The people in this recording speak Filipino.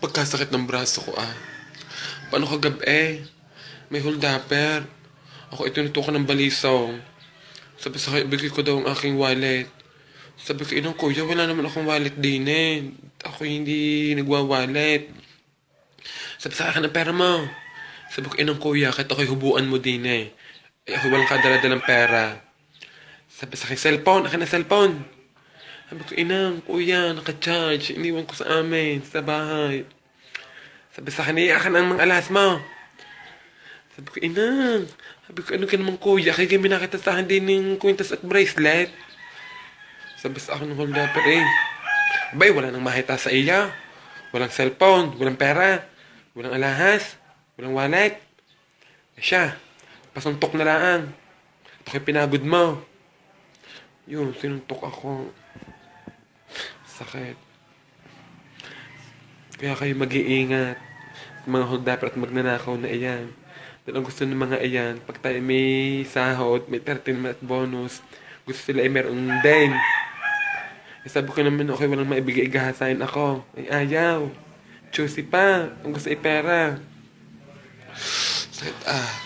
pagkasakit ng braso ko ah. Paano kagabi? May holdapper. Ako itinutukan ng balisaw. Sabi sa bigay ko daw ang aking wallet. Sabi ko, inang kuya, wala naman akong wallet din eh. Ako hindi nagwa-wallet. Sabi sa akin, ang pera mo. Sabi ko, inang kuya, kahit ako'y hubuan mo din eh. Ay, ako walang kadala-dalang pera. Sabi sa akin, cellphone, akin na cellphone. Sabi ko, inang, kuya, naka-charge. Iniwan ko sa amin, sa bahay. Sabi sa akin, iyakan ang mga alas mo. Sabi ko, inang. Sabi ko, ano ka naman kuya? Kaya kami nakita sa akin din ng kwintas at bracelet. Sabi sa akin ng holdapper eh. Abay, wala nang mahita sa iya. Walang cellphone, walang pera, walang alahas, walang wallet. Eh siya, pasuntok na lang. Ito kay pinagod mo. Yun, sinuntok ako. Sakit. Kaya kayo mag-iingat. Mga holdapper at magnanakaw na iyan. Dahil ang gusto ng mga iyan, pag tayo may sahod, may 13 month bonus, gusto sila ay meron din. Eh, sabi ko naman, okay, walang maibigay, igahasain ako. Ay, ayaw. Choosy pa. Ang gusto ay pera. Sakit, ah.